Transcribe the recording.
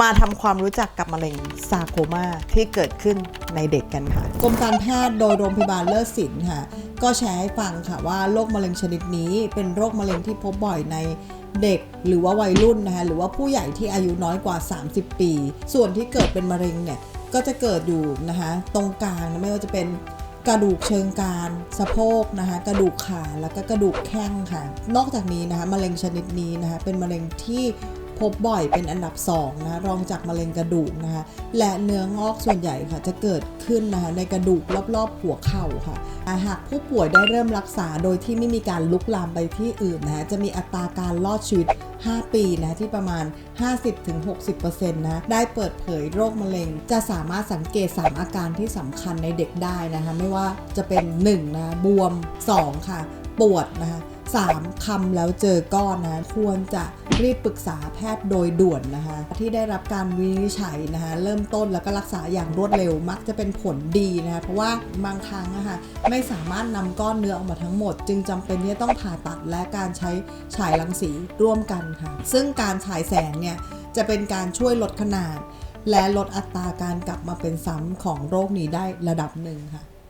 มาทำความรู้จักกับมะเร็งซาโคมาที่เกิดขึ้นในเด็กกันค่ะ กรมการแพทย์โดยโรงพยาบาลเลิศศิลป์ค่ะก็แชร์ให้ฟังค่ะว่าโรคมะเร็งชนิดนี้เป็นโรคมะเร็งที่พบบ่อยในเด็กหรือว่าวัยรุ่นนะคะหรือว่าผู้ใหญ่ที่อายุน้อยกว่า 30 ปี ส่วนที่เกิดเป็นมะเร็งเนี่ยก็จะเกิดอยู่นะคะตรงกลางไม่ว่าจะเป็นกระดูกเชิงกรานสะโพกนะคะกระดูกขาแล้วก็กระดูกแข้งค่ะ นอกจากนี้นะคะมะเร็งชนิดนี้นะคะเป็นมะเร็งที่ พบบ่อยเป็นอันดับ2นะคะรองจากมะเร็งกระดูกนะคะและเนื้องอกส่วนใหญ่ค่ะจะเกิดขึ้นนะคะในกระดูกรอบๆหัวเข่าค่ะหากผู้ป่วยได้เริ่มรักษาโดยที่ไม่มีการลุกลามไปที่อื่นนะคะจะมีอัตราการรอดชีวิต 5 ปีนะที่ประมาณ 50-60%นะได้เปิดเผยโรคมะเร็ง จะสามารถสังเกต 3 อาการที่สำคัญในเด็กได้นะคะไม่ว่าจะเป็น 1 นะบวม 2 ค่ะ ปวดนะคะ 3 คำแล้วเจอก้อนนะควรจะ รีบปรึกษาแพทย์โดยด่วนนะคะ ที่ได้รับการวินิจฉัยนะคะเริ่มต้นแล้วก็รักษาอย่างรวดเร็วมักจะเป็นผลดีนะคะเพราะว่าบางครั้งนะคะไม่สามารถนำก้อนเนื้อออกมาทั้งหมด จึงจำเป็นที่จะต้องผ่าตัดและการใช้ฉายรังสีร่วมกันค่ะ ซึ่งการฉายแสงเนี่ยจะเป็นการช่วยลดขนาด และลดอัตราการกลับมาเป็นซ้ำของโรคนี้ได้ระดับหนึ่งค่ะ